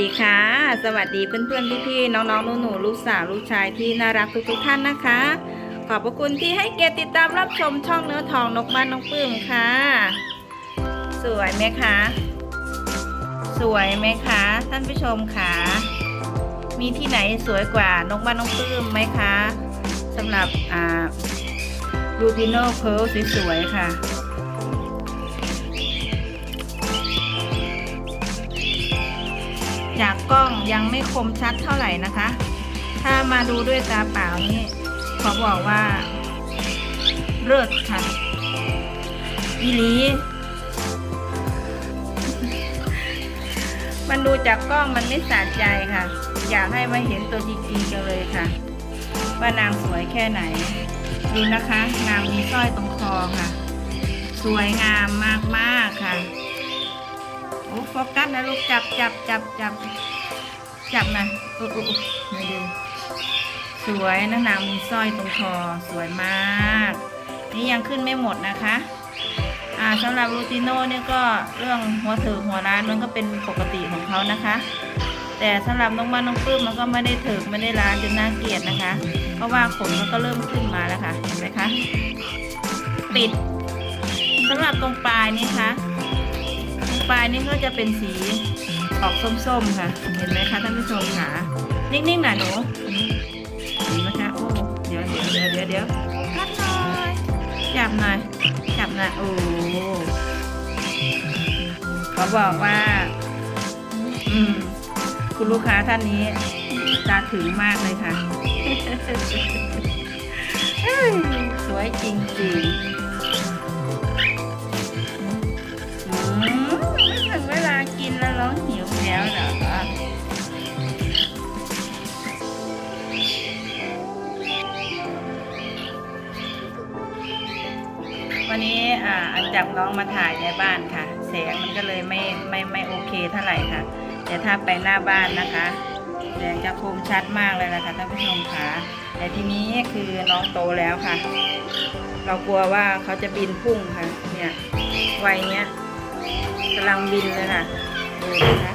ดีค่ะ สวัสดีเพื่อนๆพี่ๆน้องๆหนูๆลูกสาวลูกชายที่น่ารักทุกๆท่านนะคะ ขอบพระคุณที่ให้เกียรติติดตามรับชมช่องเนื้อทองนกบ้านน้องปื้มค่ะ สวยไหมคะ สวยไหมคะ ท่านผู้ชมค่ะมีที่ไหนสวยกว่านกบ้านน้องปื้มไหมคะสำหรับอ่าลูติโนเพลสวยๆค่ะ จากกล้องยังไม่คมชัดเท่าไหร่นะคะ ถ้ามาดูด้วยตาเปล่านี่ขอบอกว่าเลิศค่ะอีหลีมันดูจากกล้องมันไม่สะใจค่ะ อยากให้มาเห็นตัวจริงๆกันเลยค่ะ ว่านางสวยแค่ไหน ดูนะคะ นางมีสร้อยตรงคอค่ะ สวยงามมากๆค่ะ โอ้โฟกัสนะลูกจับจับจับจับจับนะโอ้โอ้มาดูสวยนะนางมีสร้อยตรงคอสวยมาก นี่ยังขึ้นไม่หมดนะคะอ่าสำหรับลูติโน่เนี่ยก็เรื่องหัวเถิกหัวร้านมันก็เป็นปกติของเขานะคะ แต่สำหรับน้องมันน้องปื้มมันก็ไม่ได้เถิกไม่ได้ร้านจนน่าเกลียดนะคะ เพราะว่าขนมันก็เริ่มขึ้นมาแล้วค่ะเห็นไหมคะ ปิดสำหรับตรงปลายนี่คะ ปลายนี่ก็จะเป็นสีออกส้มๆค่ะ เห็นไหมคะท่านผู้ชมค่ะ นิ่งๆหน่อยหนูเห็นไหมคะโอ้เดี๋ยวเดี๋ยวเดี๋ยวเดี๋ยวเดี๋ยวกัดหน่อยจับหน่อยจับหน่อยโอ้เขาบอกว่า อืม คุณลูกค้าท่านนี้ตาถึงมากเลยค่ะ สวยจริงๆ จับน้องมาถ่ายในบ้านค่ะ แสงมันก็เลยไม่ไม่ไม่โอเคเท่าไหร่ค่ะ แต่ถ้าไปหน้าบ้านนะคะแสงจะคมชัดมากเลยนะคะท่านผู้ชมค่ะแต่ทีนี้คือน้องโตแล้วค่ะ เรากลัวว่าเขาจะบินพุ่งค่ะ เนี่ยวัยเนี้ยกำลังบินเลยค่ะดูนะคะ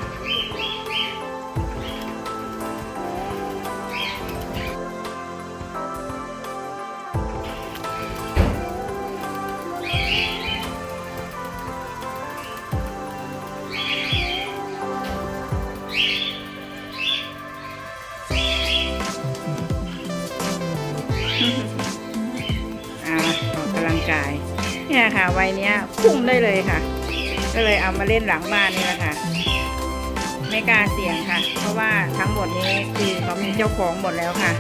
พุ่งได้เลยค่ะ ก็เลยเอามาเล่นหลังบ้านนี่แหละค่ะ ไม่กล้าเสี่ยงค่ะ เพราะว่าทั้งหมดนี้คือเขามีเจ้าของหมดแล้วค่ะ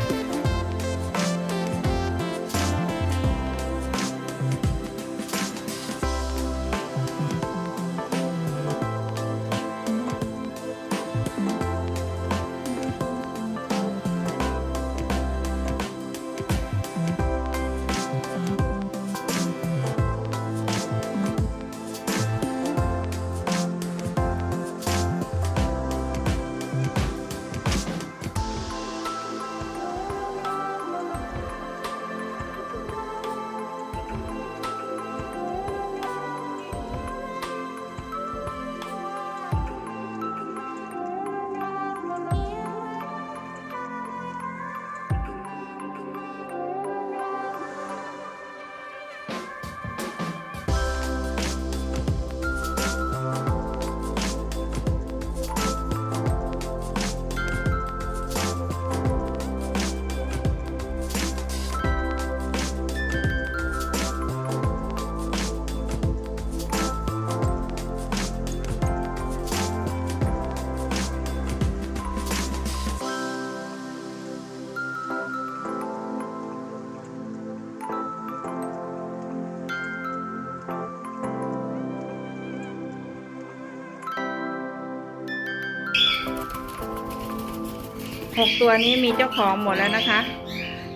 หกตัวนี้มีเจ้าของหมดแล้วนะคะ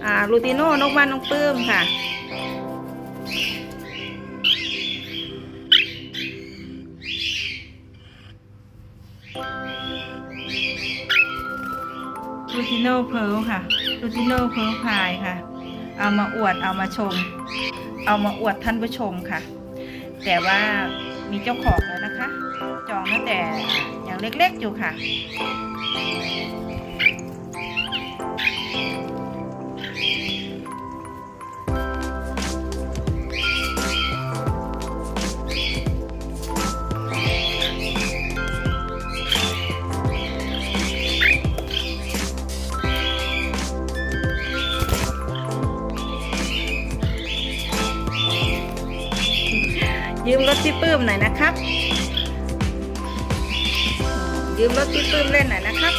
อ่าลูติโน่นกบ้านนกปื้มค่ะ ลูติโน่เพิร์ลค่ะ ลูติโน่เพิร์ลพายค่ะ เอามาอวดเอามาชม เอามาอวดท่านผู้ชมค่ะ แต่ว่ามีเจ้าของแล้วนะคะ จองตั้งแต่อย่างเล็กๆอยู่ค่ะ ปื้มหน่อยนะครับ ยืมรถพี่ปื้มเล่นหน่อยนะครับ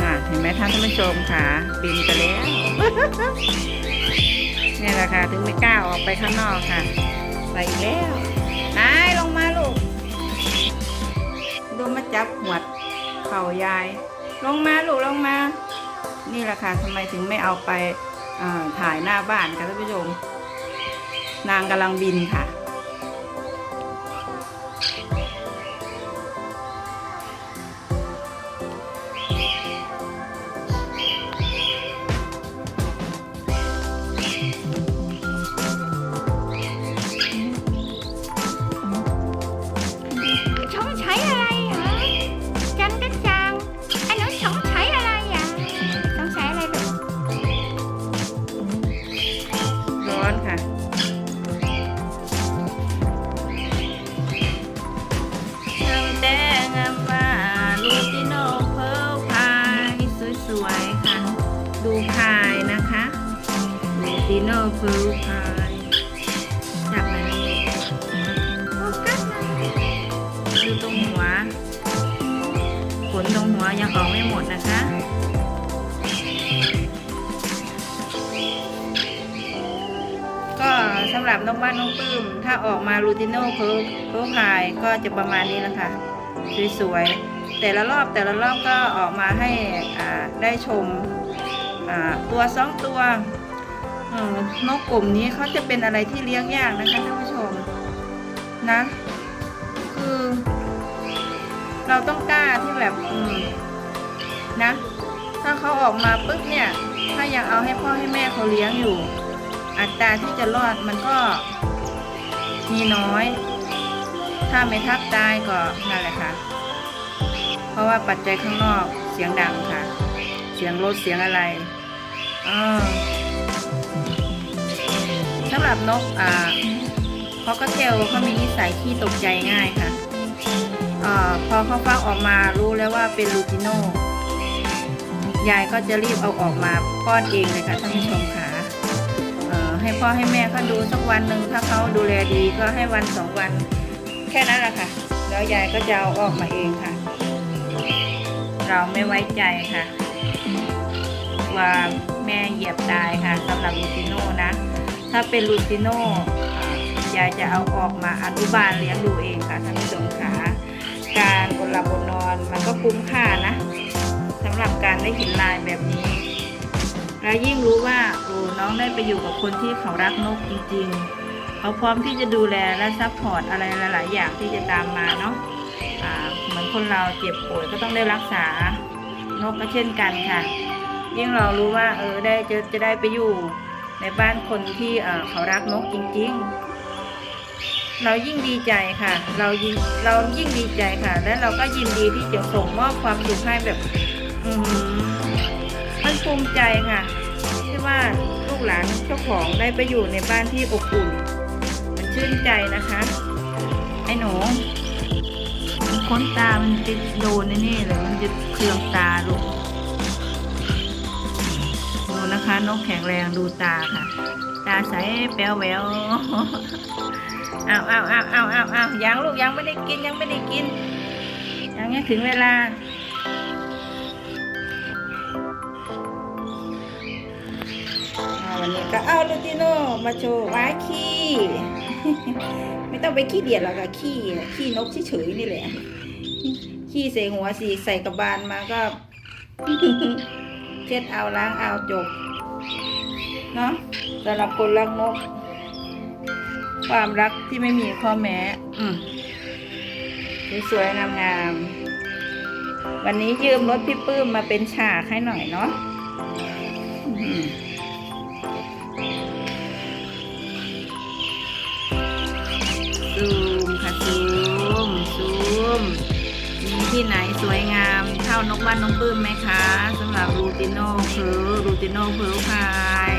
น่ะเห็นไหมท่านผู้ชมค่ะบินไปแล้วนี่แหละค่ะถึงไม่กล้าออกไปข้างนอกค่ะ ไปแล้วนายลงมาลูกดูมาจับหวดเข่ายาย ลงมาลูกลงมา นี่แหละค่ะทำไมถึงไม่เอาไปถ่ายหน้าบ้านคะท่านผู้ชม นางกำลังบินค่ะ ลูติโนเพายจับมานี่โฟกัสดูตรงหัว ขนตรงหัวยังออกไม่หมดนะคะก็สำหรับน้องบ้านน้องปื้ม ถ้าออกมารูติโน่เคิร์ฟเคิร์ฟพายก็จะประมาณนี้แหละคะสวยๆแต่ละรอบแต่ละรอบก็ออกมาให้ได้ชมตัวสองตัว นกกลุ่มนี้เขาจะเป็นอะไรที่เลี้ยงยากนะคะท่านผู้ชมนะ คือ เราต้องกล้าที่แบบนะ ถ้าเขาออกมาปุ๊บเนี่ย ถ้ายังเอาให้พ่อให้แม่เขาเลี้ยงอยู่ อัตราที่จะรอดมันก็มีน้อย ถ้าไม่ทับตายก็นั่นแหละค่ะ เพราะว่าปัจจัยข้างนอกเสียงดังค่ะ เสียงรถเสียงอะไรอ่า สำหรับนกอ่าพอกระเทลเขามีนิสัยที่ตกใจง่ายค่ะอาพอเขาฟักออกมารู้แล้วว่าเป็นลูติโน่ยายก็จะรีบเอาออกมาป้อนเองเลยค่ะท่านผู้ชมค่ะให้พ่อให้แม่เขาดูสักวันหนึ่งถ้าเขาดูแลดีก็ให้วันสองวันแค่นั้นแหละค่ะ แล้วยายก็จะเอาออกมาเองค่ะ เราไม่ไว้ใจค่ะ ว่าแม่เหยียบตายค่ะสำหรับลูติโน่นะ ถ้าเป็นลูติโน่ยายจะเอาออกมาอนุบาลเลี้ยงดูเองค่ะท่านผู้ชมค่ะการบนหลับบนนอนมันก็คุ้มค่านะสำหรับการได้เห็นลายแบบนี้ และยิ่งรู้ว่าโอ้น้องได้ไปอยู่กับคนที่เขารักนกจริงๆ เขาพร้อมที่จะดูแลและซัพพอร์ตอะไรหลาย ๆ อย่างที่จะตามมาเนาะเหมือนคนเราเจ็บป่วยก็ต้องได้รักษานกก็เช่นกันค่ะ ยิ่งเรารู้ว่าเออได้จะจะได้ไปอยู่ ในบ้านคนที่เขารักนกจริง ๆ เรายิ่งดีใจค่ะ เรายิ่งเรายิ่งดีใจค่ะ และเราก็ยินดีที่จะส่งมอบความสุขให้แบบอืมันภูมิใจค่ะ ที่ว่าลูกหลานเจ้าของได้ไปอยู่ในบ้านที่อบอุ่น มันชื่นใจนะคะ ไอ้หนูค้นตามันติดโดนนนี่เลยมันจะเคืองตาลูก นะคะนกแข็งแรงดูตาค่ะ ตาใสแป๋วแววเอาเอาเอาเอาเอาเอายังลูกยังไม่ได้กินยังไม่ได้กินยังไม่ถึงเวลาอ่าวันนี้ก็เอาลูติโน่มาโชว์ว้าขี้ไม่ต้องไปขี้เดียดหรอกค่ะขี้ขี้นกเฉยๆนี่แหละขี้ใส่หัวสีใส่กระบาลมาก็เช็ดเอาล้างเอาจบ เนาะสำหรับคนรักนก ความรักที่ไม่มีข้อแม้ อืมสวยๆงามๆวันนี้ยืมรถพี่ปื้มมาเป็นฉากให้หน่อยเนาะซูมค่ะซูมซูมมีที่ไหนสวยงามเท่านกบ้านน้องปื้มไหมคะสำหรับรูติโนเพลรูติโนเพลพาย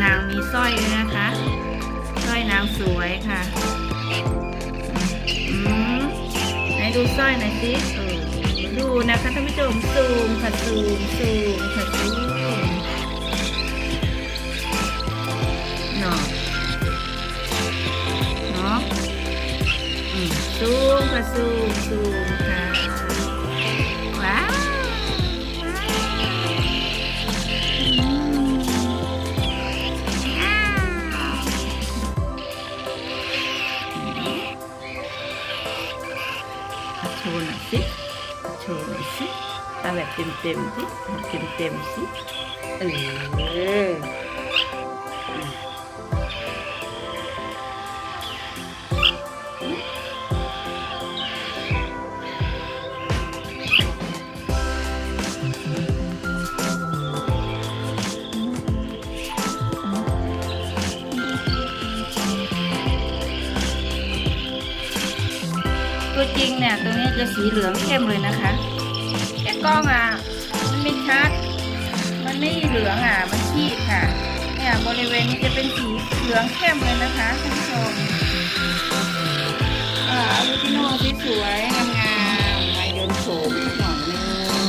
นางมีสร้อยด้วยนะคะสร้อยนางสวยค่ะอืมไหนดูสร้อยหน่อยสิเออดูนะคะท่านผู้ชมซูมค่ะซูมซูมค่ะซูมเนาะเนาะอืมซูมค่ะซูมซูม เต็มเต็มสิเต็มเต็มสิเออตัวจริงเนี่ย ตัวนี้จะสีเหลืองเข้มเลยนะคะ กล้องอะ มันไม่ชัด มันไม่เหลืองอะ มันชีดค่ะ เนี่ยบริเวณนี้จะเป็นสีเหลืองเข้มเลยนะคะท่านผู้ชมอ่าลูกที่โน่สวยๆงามๆมายนโฉมหน่อยนึง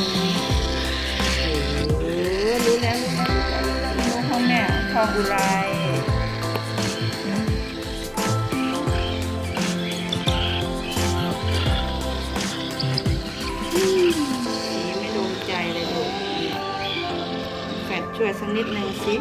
เออรู้แล้วรู้แล้วรู้แล้วรู้แล้วห้องเนี่ยทองอุไรสี แฟดช่วยสักนิดนึงสิ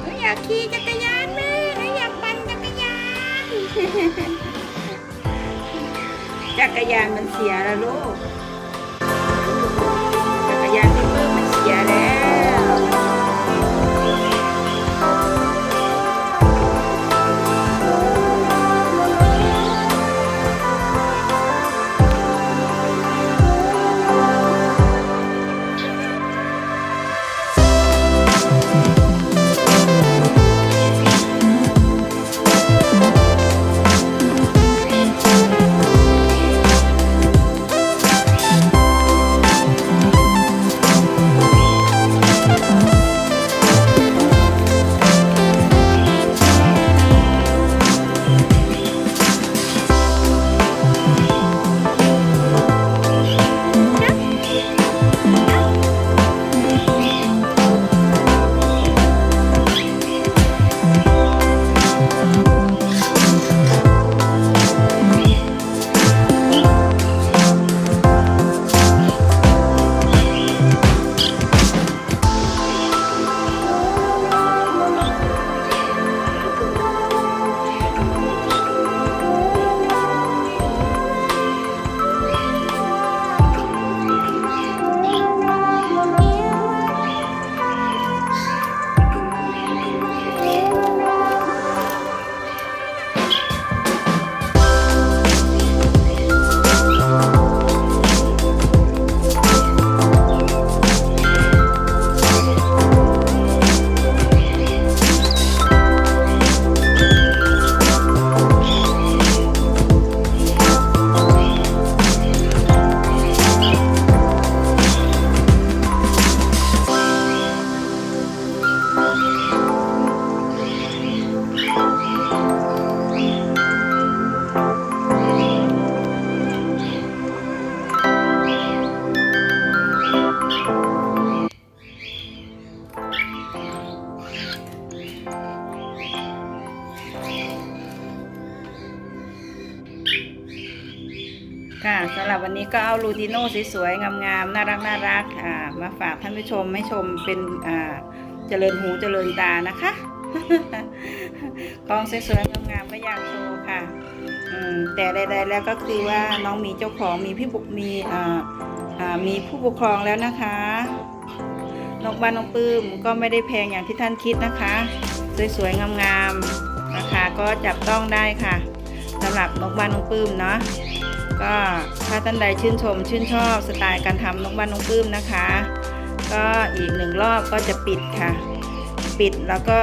หนูอยากขี่จักรยานแม่หนูอยากปั่นจักรยาน จักรยานมันเสียแล้วลูก จักรยานพี่เพิ่มมันเสียแล้ว สวยๆ งามๆ น่ารักน่ารักมาฝากท่านผู้ชมให้ชมเป็นเจริญหูเจริญตานะคะ ของสวยๆ งามๆก็อยากโชว์ค่ะ แต่ใดๆแล้วก็คือว่าน้องมีเจ้าของมีพี่บุกมีมีผู้ปกครองแล้วนะคะนกบ้านน้องปื้มก็ไม่ได้แพงอย่างที่ท่านคิดนะคะ สวยๆ งามๆ ราคาก็จับต้องได้ค่ะสำหรับนกบ้านน้องปื้มเนาะ ก็ถ้าท่านใดชื่นชม ชื่นชอบสไตล์การทำนกบ้านน้องปื้มนะคะ ก็อีกหนึ่งรอบก็จะปิดค่ะ ปิดแล้วก็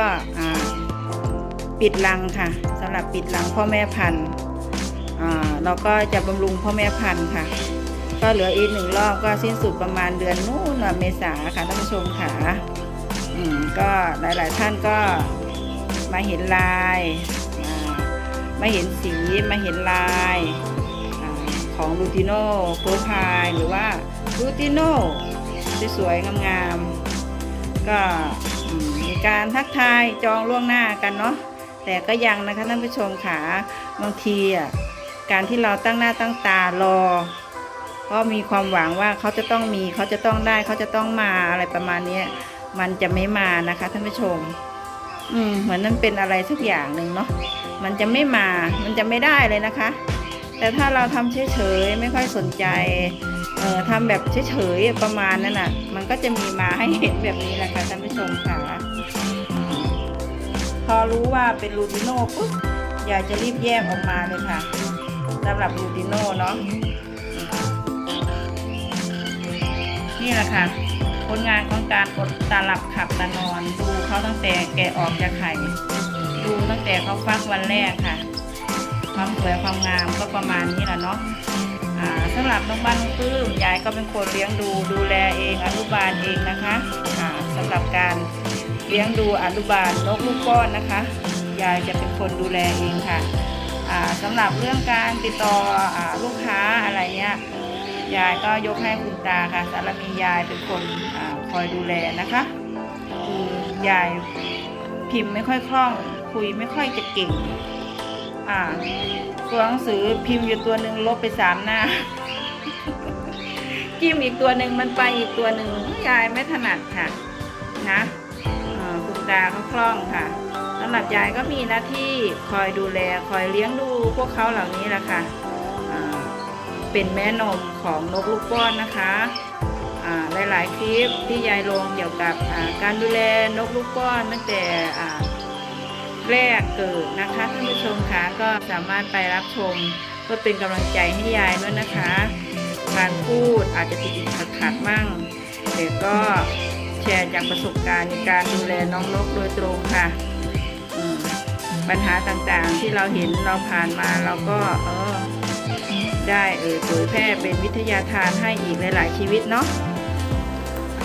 ปิดรังค่ะสำหรับปิดรังพ่อแม่พันธุ์อ่าเราก็จะบำรุงพ่อแม่พันธุ์ค่ะ ก็เหลืออีกหนึ่งรอบก็สิ้นสุดประมาณเดือนนู้นเมษาค่ะท่านผู้ชมค่ะอืมก็หลาย ๆ ท่านก็มาเห็นลาย มาเห็นสีมาเห็นลาย ของลูติโน่โฟพายหรือว่าลูติโน่สวยๆงามๆก็มีการทักทายจองล่วงหน้ากันเนาะแต่ก็ยังนะคะท่านผู้ชมค่ะบางทีอะการที่เราตั้งหน้าตั้งตารอ ก็มีความหวังว่าเขาจะต้องมีเขาจะต้องได้เขาจะต้องมาอะไรประมาณนี้มันจะไม่มานะคะท่านผู้ชม อืมเหมือนนั่นเป็นอะไรสักอย่างหนึ่งเนาะมันจะไม่มา มันจะไม่ได้เลยนะคะ แต่ถ้าเราทำเฉยๆไม่ค่อยสนใจเอ่อทำแบบเฉยๆประมาณนั้นน่ะ มันก็จะมีมาให้เห็นแบบนี้แหละค่ะท่านผู้ชมค่ะ พอรู้ว่าเป็นลูติโน่ปุ๊บอยากจะรีบแยกออกมาเลยค่ะสำหรับลูติโน่เนาะนี่แหละค่ะผลงานของการอดตาหลับขับตานอน ดูเขาตั้งแต่แกะออกจากไข่ดูตั้งแต่เขาฟักวันแรกค่ะ ความสวยความงามก็ประมาณนี้แหละเนาะอ่าสำหรับน้องบ้านน้องปื้มยายก็เป็นคนเลี้ยงดูดูแลเองอนุบาลเองนะคะอ่าสำหรับการเลี้ยงดูอนุบาลนกลูกป้อนนะคะ ยายจะเป็นคนดูแลเองค่ะสำหรับเรื่องการติดต่ออลูกค้าอะไรเนี้ยยายก็ยกให้คุณตาค่ะสารมียายเป็นคนอคอยดูแลนะคะคือยายพิมพ์ไม่ค่อยคล่อง คุยไม่ค่อยจะเก่ง อ่าตัวหนังสือพิมพ์อยู่ตัวหนึ่งลบไปสามหน้า จิ้มอีกตัวหนึ่งมันไปอีกตัวหนึ่งยายไม่ถนัดค่ะ นะคุณตาเขาคล่องค่ะสำหรับยายก็มีหน้าที่คอยดูแลคอยเลี้ยงดูพวกเขาเหล่านี้แหละค่ะเป็นแม่นมของนกลูกป้อนนะคะอ่าหลาย ๆ คลิปที่ยายลงเกี่ยวกับการดูแลนกลูกป้อนตั้งแต่ แรกเกิดนะคะท่านผู้ชมคะก็สามารถไปรับชมเพื่อเป็นกำลังใจให้ยายด้วยนะคะการพูดอาจจะติดขัดขัดมั่งแต่ก็แชร์จากประสบการณ์ในการดูแลน้องนกโดยตรงค่ะปัญหาต่างๆที่เราเห็นเราผ่านมาเราก็เออได้เออเผยแพร่เป็นวิทยาทานให้อีกหลาย ๆ ชีวิตเนาะ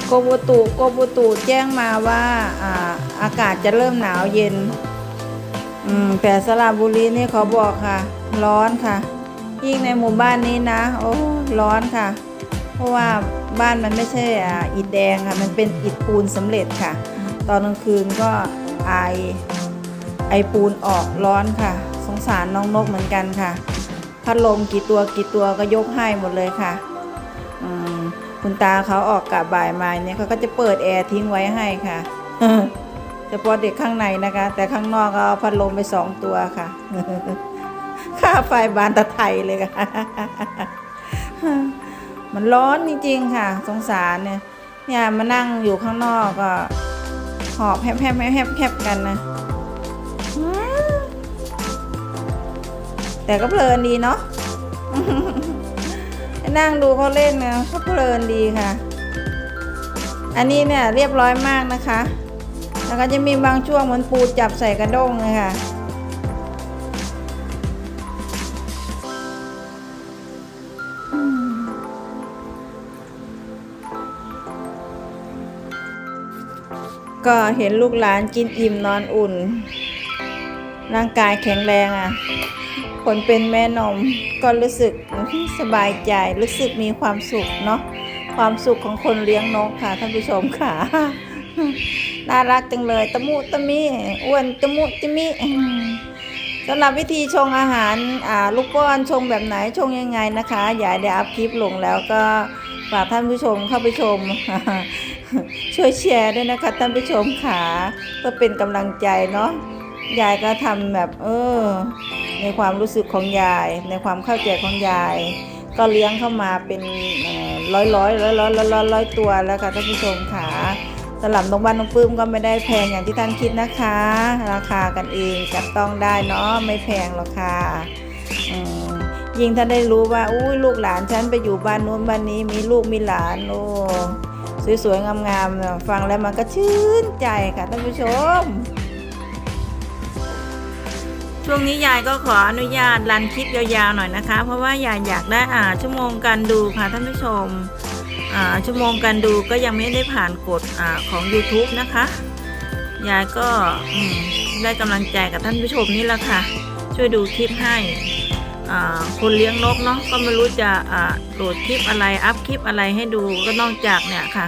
โกบุตุโกบุตุแจ้งมาว่าอ่าอากาศจะเริ่มหนาวเย็น อืมแต่สระบุรีนี่เขาบอกค่ะ ร้อนค่ะ ยิ่งในหมู่บ้านนี้นะ โอ้ร้อนค่ะ เพราะว่าบ้านมันไม่ใช่อ่าอิฐแดงค่ะ มันเป็นอิฐปูนสำเร็จค่ะ ตอนกลางคืนก็ไอไอปูนออกร้อนค่ะ สงสารน้องนกเหมือนกันค่ะ พัดลมกี่ตัวกี่ตัวก็ยกให้หมดเลยค่ะคุณตาเขาออกกะบ่ายมาเนี่ยเขาก็จะเปิดแอร์ทิ้งไว้ให้ค่ะ เฉพาะเด็กข้างในนะคะ แต่ข้างนอกก็เอาพัดลมไปสองตัวค่ะ ค่าไฟบานตะไทยเลยค่ะ มันร้อนจริงๆค่ะ สงสารเนี่ยเนี่ยมานั่งอยู่ข้างนอกก็หอบแฮบแฮบแฮบแฮบกันนะ แต่ก็เพลินดีเนาะนั่งดูเขาเล่นนะก็เพลินดีค่ะ อันนี้เนี่ยเรียบร้อยมากนะคะ แล้วก็จะมีบางช่วงเหมือนปูจับใส่กระด้งเลยค่ะก็เห็นลูกหลานกินอิ่มนอนอุ่น ร่างกายแข็งแรงอะคนเป็นแม่นมก็รู้สึกสบายใจรู้สึกมีความสุขเนาะความสุขของคนเลี้ยงนกค่ะท่านผู้ชมค่ะ น่ารักจังเลยตะมุตะมิอ้วนตะมุตะมิสำหรับวิธีชงอาหารอาลูกก้อนชงแบบไหนชงยังไงนะคะอย่าได้อัพคลิปลงแล้วก็ฝากท่านผู้ชมเข้าไปชม ช่วยแชร์ด้วยนะคะท่านผู้ชมค่ะเพื่อเป็นกำลังใจเนาะยายก็ทำแบบเออ ในความรู้สึกของยาย ในความเข้าใจของยาย ก็เลี้ยงเข้ามาเป็นร้อยร้อยร้อยร้อยร้อยร้อยตัวแล้วค่ะท่านผู้ชมค่ะ สำหรับน้องบ้านน้องปื้มก็ไม่ได้แพงอย่างที่ท่านคิดนะคะ ราคากันเองจับต้องได้เนาะไม่แพงหรอกค่ะยิ่งถ้าได้รู้ว่าอุ้ยลูกหลานฉันไปอยู่บ้านนู้นบ้านนี้มีลูกมีหลานโอ้สวยๆงามๆนะฟังแล้วมันก็ชื่นใจค่ะท่านผู้ชม ช่วงนี้ยายก็ขออนุญาตรันคลิปยาวๆหน่อยนะคะ เพราะว่ายายอยากได้อ่าชั่วโมงการดูค่ะท่านผู้ชม ชั่วโมงการดูก็ยังไม่ได้ผ่านกฎอของ YouTube นะคะ ยายก็ได้กำลังใจกับท่านผู้ชมนี่แหละค่ะ ช่วยดูคลิปให้คนเลี้ยงนกเนาะก็ไม่รู้จะโหลดคลิปอะไรอัพคลิปอะไรให้ดูก็นอกจากเนี่ยค่ะ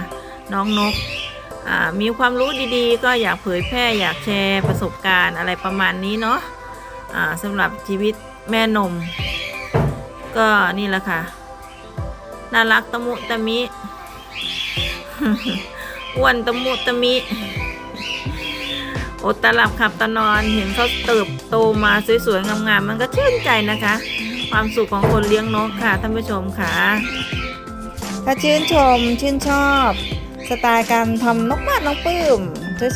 น้องนกมีความรู้ดีๆ ก็อยากเผยแพร่อยากแชร์ประสบการณ์อะไรประมาณนี้เนาะอ่าสำหรับชีวิตแม่นม ก็นี่แหละค่ะ น่ารักตะมุตะมิอ้วนตะมุตะมิอดตลับขับตานอนเห็นเขาเติบโตมาสวยๆงามๆมันก็ชื่นใจนะคะ ความสุขของคนเลี้ยงนกค่ะท่านผู้ชมค่ะ ถ้าชื่นชมชื่นชอบ สไตล์การทำนกบ้านน้องปื้ม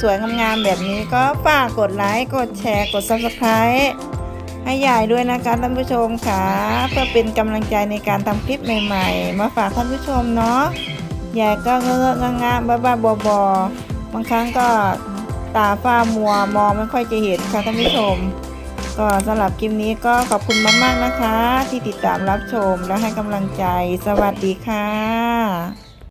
สวยๆงามๆแบบนี้ก็ฝากกดไลค์กดแชร์กด subscribe ให้ยายด้วยนะคะท่านผู้ชมค่ะเพื่อเป็นกำลังใจในการทำคลิปใหม่ๆ มาฝากท่านผู้ชมเนาะยายก็เงอะๆงะๆบ้าๆบอๆบางครั้งก็ตาฝ้ามัวมองไม่ค่อยจะเห็นค่ะท่านผู้ชม ก็สำหรับคลิปนี้ก็ขอบคุณมากๆนะคะ ที่ติดตามรับชมและให้กำลังใจสวัสดีค่ะ